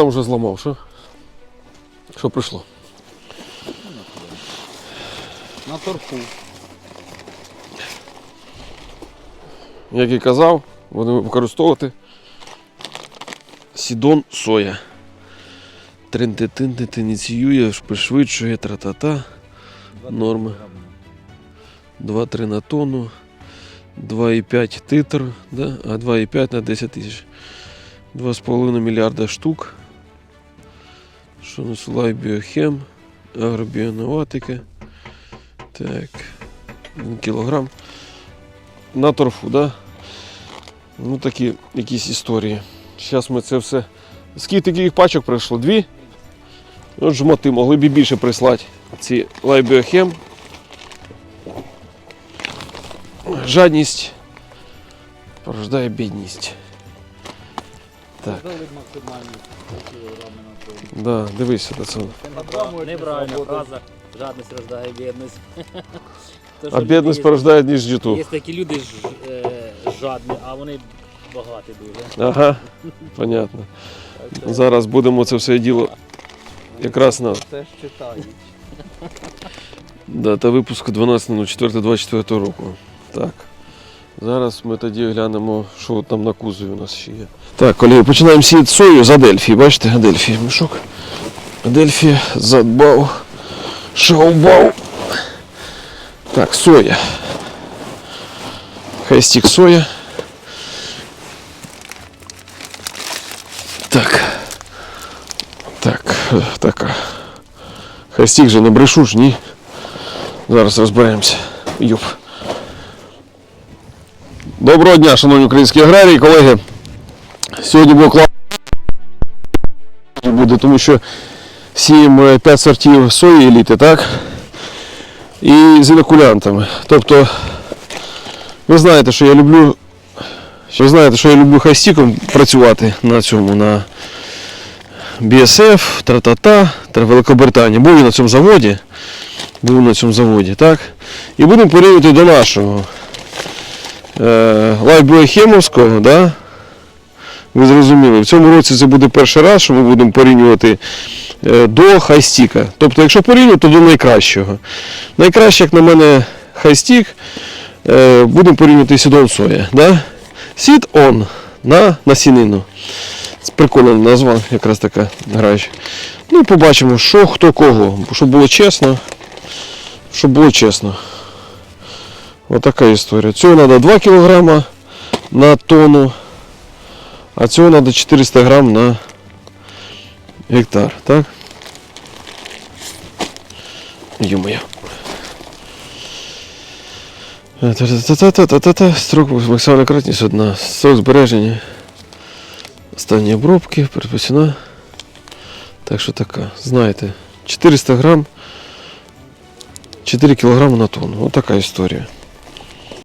Там вже зламав, що? Що прийшло? На торфу. Як і казав, будемо використовувати Сідон соя. Тринтетин ініціює, пришвидшує, тра-та-та. Норми. 2-3 на тонну, 2,5 титр, да? а 2,5 на 10 тисяч. 2,5 мільярда штук. Що насилає біохем, агробіоноватика. Так. 1 кілограм. На торфу, да? Ну такі якісь історії. Зараз ми це все. Скільки таких пачок прийшло? Дві? От жмоти могли б і більше прислати. Ці лайбіохем. Жадність порождає бідність. Так. Дали максимальні кілограми на торфу. Да, дивися на це. Неправильна фраза. Жадність рождає бідність. То, що А люди бідність є- порождає ніж житу. Є такі люди ж, е, жадні, а вони багаті дуже. Ага, понятно. Зараз будемо це все діло якраз на Це ж читають. дата випуску 12.04.24 року. Так. Зараз ми тоді глянемо, що там на кузові у нас ще є. Так, колеги, починаємо сіяти сою з Адельфії. Бачите, Адельфії мішок. Адельфія задбав, шаубав. Так, соя. Хайстік соя. Так. Так, е, така. Хайстік же не брешу ж, ні. Зараз розберемося. Юп. Доброго дня, шановні українські аграрії, колеги. Сьогодні було класно буде, тому що сіємо 5 сортів сої еліти, так? І з інокулянтами. Тобто, ви знаєте, що я люблю. Ви знаєте, що я люблю хайстіком працювати на цьому, на BSF, тра-та-та, та Великобританія. Був я на цьому заводі. Був на цьому заводі, так? І будемо порівнювати до нашого е, да? ви зрозуміли, в цьому році це буде перший раз, що ми будемо порівнювати е, до хайстіка. Тобто, якщо порівнювати, то до найкращого. Найкраще, як на мене, хайстік, е, будемо порівнювати сідон соя. Да? Сід он на насінину. Це прикольна назва, якраз така граюча. Ну і побачимо, що хто кого, щоб було чесно. Щоб було чесно. Отака історія. Цього треба 2 кг на тонну, а цього треба 400 грам на гектар, так? Ё-моё. Строк максимальна кратність одна. Строк збереження. Останні обробки, передпосіна. Так що така, знаєте, 400 грам 4 кг на тонну. Ось така історія.